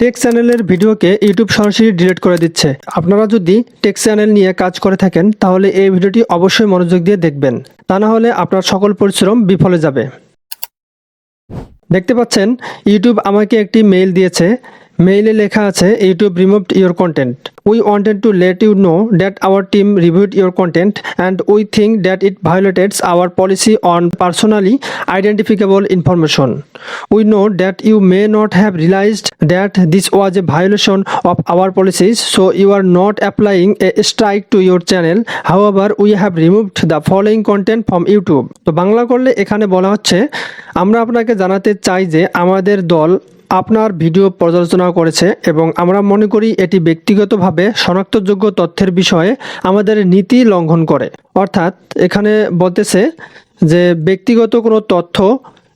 Take চ্যানেলের ভিডিওকে YouTube সরাসরি ডিলিট করে দিচ্ছে। আপনারা যদি টেক চ্যানেল নিয়ে কাজ করে থাকেন, তাহলে এই ভিডিওটি অবশ্যই মনোযোগ দিয়ে দেখবেন। তা না হলে আপনার সকল পরিশ্রম বিফলে যাবে। দেখতে পাচ্ছেন ইউটিউব আমাকে একটি মেইল দিয়েছে। মেইলে লেখা আছে YouTube removed your content we wanted to let you know that our team reviewed your content and we think that it violated our policy on personally identifiable information we know that you may not have realised that this was a violation of our policies so you are not applying a strike to your channel however we have removed the following content from YouTube তো বাংলা করলে এখানে বলা হচ্ছে, আমরা আপনাকে জানাতে চাই যে আমাদের দল আপনার ভিডিও পর্যালোচনা করেছে এবং আমরা মনে করি এটি ব্যক্তিগতভাবে শনাক্তযোগ্য তথ্যের বিষয়ে আমাদের নীতি লঙ্ঘন করে। অর্থাৎ এখানে বলতেছে যে ব্যক্তিগত কোনো তথ্য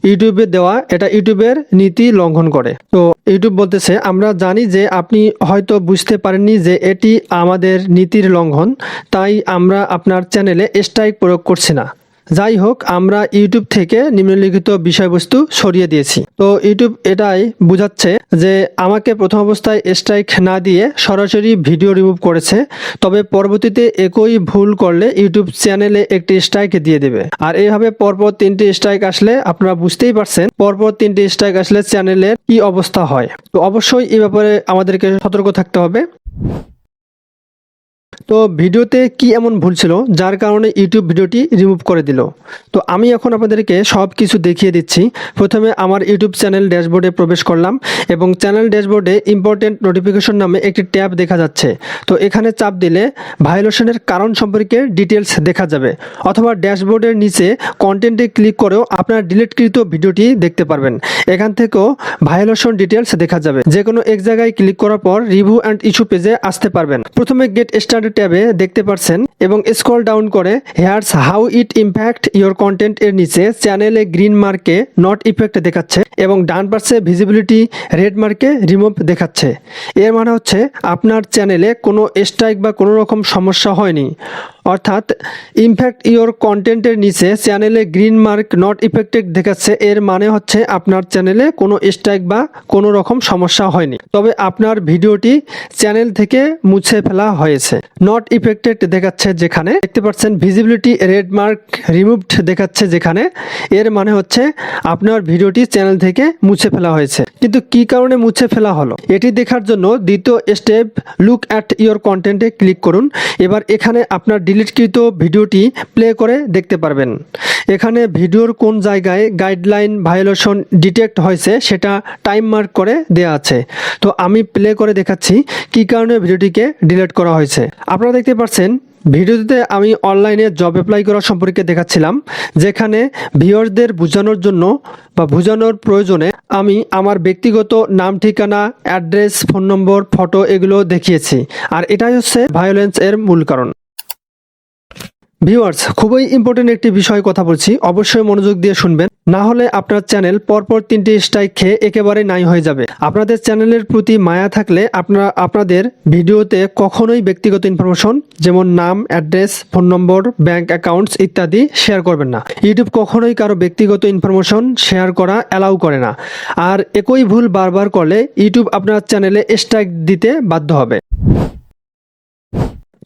ইউটিউবে দেওয়া, এটা ইউটিউবের নীতি লঙ্ঘন করে। তো ইউটিউব বলতেছে, আমরা জানি যে আপনি হয়তো বুঝতে পারেননি যে এটি আমাদের নীতির লঙ্ঘন, তাই আমরা আপনার চ্যানেলে স্ট্রাইক প্রয়োগ করছি না। যাই হোক আমরা ইউটিউব থেকে নিম্নলিখিত বিষয়বস্তু সরিয়ে দিয়েছি। তো ইউটিউব এটাই বোঝাচ্ছে যে আমাকে প্রথম অবস্থায় স্ট্রাইক না দিয়ে সরাসরি ভিডিও রিমুভ করেছে, তবে পরবর্তীতে একই ভুল করলে ইউটিউব চ্যানেলে একটি স্ট্রাইক দিয়ে দেবে। আর এইভাবে পরপর তিনটি স্ট্রাইক আসলে আপনারা বুঝতেই পারছেন পরপর তিনটি স্ট্রাইক আসলে চ্যানেলের কি অবস্থা হয়। তো অবশ্যই এ ব্যাপারে আমাদেরকে সতর্ক থাকতে হবে। তো ভিডিওতে কি এমন ভুল ছিল, যার কারণে ইউটিউব ভিডিওটি রিমুভ করে দিল? তো আমি এখন আপনাদেরকে সব কিছু দেখিয়ে দিচ্ছি। প্রথমে আমার ইউটিউব চ্যানেল ড্যাশবোর্ডে প্রবেশ করলাম এবং চ্যানেল ড্যাশবোর্ডে ইম্পর্টেন্ট নোটিফিকেশন নামে একটি ট্যাব দেখা যাচ্ছে। তো এখানে চাপ দিলে ভায়োলেশনের কারণ সম্পর্কে ডিটেলস দেখা যাবে, অথবা ড্যাশবোর্ডের নিচে কন্টেন্টে ক্লিক করেও আপনার ডিলিটকৃত ভিডিওটি দেখতে পারবেন। এখান থেকেও ভায়োলেশন ডিটেলস দেখা যাবে। যে কোনো এক জায়গায় ক্লিক করার পর রিভিউ অ্যান্ড ইস্যু পেজে আসতে পারবেন। প্রথমে গেট স্টার্টেড ট্যাবে দেখতে পাচ্ছেন এবং স্ক্রল ডাউন করে, here's, how it impact your content এর নিচে চ্যানেলে গ্রিন মার্কে নট ইফেক্ট দেখাচ্ছে এবং ডান পাশে ভিজিবিলিটি রেড মার্কে রিমুভ দেখাচ্ছে। এর মানে হচ্ছে আপনার চ্যানেলে কোনো স্ট্রাইক বা কোনো রকম সমস্যা হয়নি। অর্থাৎ ইমফ্যাক্ট ইওর কন্টেন্টের নিচে চ্যানেলে গ্রিন মার্ক নট ইফেক্টেড দেখাচ্ছে, এর মানে হচ্ছে আপনার চ্যানেলে কোনো স্ট্রাইক বা কোনো রকম সমস্যা হয়নি। তবে আপনার ভিডিওটি চ্যানেল থেকে মুছে ফেলা হয়েছে। নট ইফেক্টেড দেখাচ্ছে যেখানে। দেখতে পাচ্ছেন ভিজিবিলিটি রেড মার্ক রিমুভড দেখাচ্ছে যেখানে। এর মানে হচ্ছে আপনার ভিডিওটি চ্যানেল থেকে মুছে ফেলা হয়েছে। কিন্তু কি কারণে মুছে ফেলা হলো? এটি দেখার জন্য দ্বিতীয় স্টেপ লুক অ্যাট ইয়োর কন্টেন্টে ক্লিক করুন। এবার এখানে আপনার ডিলিটকৃত ভিডিওটি প্লে করে দেখতে পারবেন। এখানে ভিডিওর কোন জায়গায় গাইডলাইন ভায়োলেশন ডিটেক্ট হয়েছে সেটা টাইম মার্ক করে দেওয়া আছে। তো আমি প্লে করে দেখাচ্ছি কি কারণে ভিডিওটিকে ডিলিট করা হয়েছে। আপনারা দেখতে পাচ্ছেন ভিডিওতে আমি অনলাইনে জব অ্যাপ্লাই করা সম্পর্কে দেখাচ্ছিলাম, যেখানে ভিউয়ারদের বোঝানোর জন্য বা বোঝানোর প্রয়োজনে আমি আমার ব্যক্তিগত নাম, ঠিকানা অ্যাড্রেস ফোন নম্বর ফটো এগুলো দেখিয়েছি। আর এটাই হচ্ছে ভায়োলেন্স এর মূল কারণ। ভিউয়ার্স, খুবই ইম্পর্টেন্ট একটি বিষয় কথা বলছি। অবশ্যই মনোযোগ দিয়ে শুনবেন। না হলে আপনার চ্যানেল পরপর তিনটি স্ট্রাইক খেয়ে একেবারে নাই হয়ে যাবে। আপনাদের চ্যানেলের প্রতি মায়া থাকলে আপনারা, আপনাদের ভিডিওতে কখনোই ব্যক্তিগত ইনফরমেশন যেমন নাম address phone number bank accounts ইত্যাদি শেয়ার করবেন না। ইউটিউব কখনোই কারও ব্যক্তিগত ইনফরমেশন শেয়ার করা অ্যালাউ করে না। আর একই ভুল বারবার করলে ইউটিউব আপনার চ্যানেলে স্ট্রাইক দিতে বাধ্য হবে।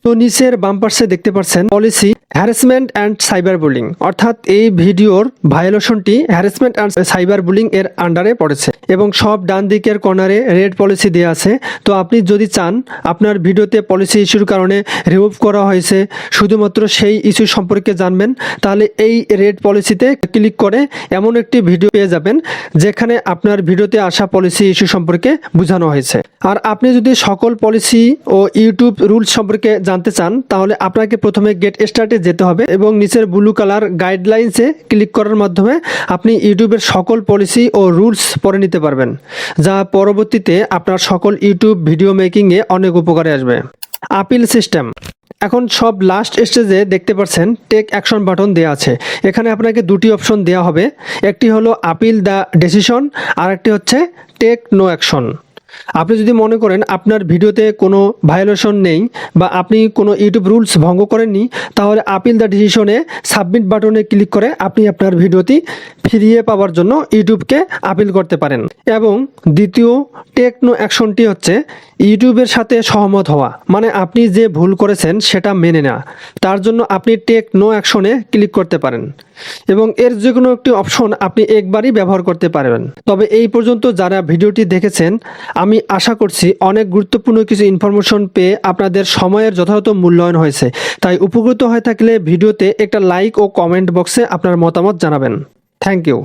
তো নিচের বাম পাশে দেখতে পাচ্ছেন policy harassment and cyberbullying অর্থাৎ এই ভিডিওর ভায়োলেশনটি হ্যারাসমেন্ট অ্যান্ড সাইবার বুলিং এর আন্ডারে পড়েছে এবং সব ডান দিকের কর্নারে রেড পলিসি দেওয়া আছে। তো আপনি যদি চান, আপনার ভিডিওতে পলিসি ইস্যুর কারণে রিমুভ করা হয়েছে, শুধুমাত্র সেই ইস্যু সম্পর্কে জানবেন, তাহলে এই রেড পলিসিতে ক্লিক করে এমন একটি ভিডিও পেয়ে যাবেন, যেখানে আপনার ভিডিওতে আসা পলিসি ইস্যু সম্পর্কে বোঝানো হয়েছে। আর আপনি যদি সকল পলিসি ও ইউটিউব রুলস সম্পর্কে জানতে চান, তাহলে আপনাকে প্রথমে গেট স্টার্টে যেতে হবে এবং নিচের ব্লু কালার গাইডলাইন্সে ক্লিক করার মাধ্যমে আপনি ইউটিউবের সকল পলিসি ও রুলস পড়ে নিতে পারবেন, যা পরবর্তীতে আপনার সকল ইউটিউব ভিডিও মেকিংয়ে অনেক উপকারে আসবে। Appeal system. এখন সব লাস্ট স্টেজে দেখতে পাচ্ছেন, টেক অ্যাকশন বাটন দেওয়া আছে। এখানে আপনাকে দুটি অপশন দেওয়া হবে। একটি হলো আপিল দ্য ডেসিশন আর একটি হচ্ছে টেক নো অ্যাকশন। আপনি যদি মনে করেন আপনার ভিডিওতে কোনো ভায়োলেশন নেই বা আপনি কোনো ইউটিউব রুলস ভঙ্গ করেননি, তাহলে আপিল দ্য ডিসিশনে সাবমিট বাটনে ক্লিক করে আপনি আপনার ভিডিওটি ফিরিয়ে পাওয়ার জন্য ইউটিউবকে আপিল করতে পারেন। এবং দ্বিতীয় টেকনো অ্যাকশনটি হচ্ছে ইউটিউবের সাথে সহমত হওয়া। মানে আপনি যে ভুল করেছেন সেটা মেনে নেওয়া। তার জন্য আপনি টেক নো অ্যাকশনে ক্লিক করতে পারেন। এবং এর যে কোনো একটি অপশন আপনি একবারই ব্যবহার করতে পারবেন। তবে এই পর্যন্ত যারা ভিডিওটি দেখেছেন আমি আশা করছি অনেক গুরুত্বপূর্ণ কিছু ইনফরমেশন পেয়ে আপনাদের সময়ের যথাযথ মূল্যায়ন হয়েছে। তাই উপকৃত হয়ে থাকলে ভিডিওতে একটা লাইক ও কমেন্ট বক্সে আপনার মতামত জানাবেন। Thank you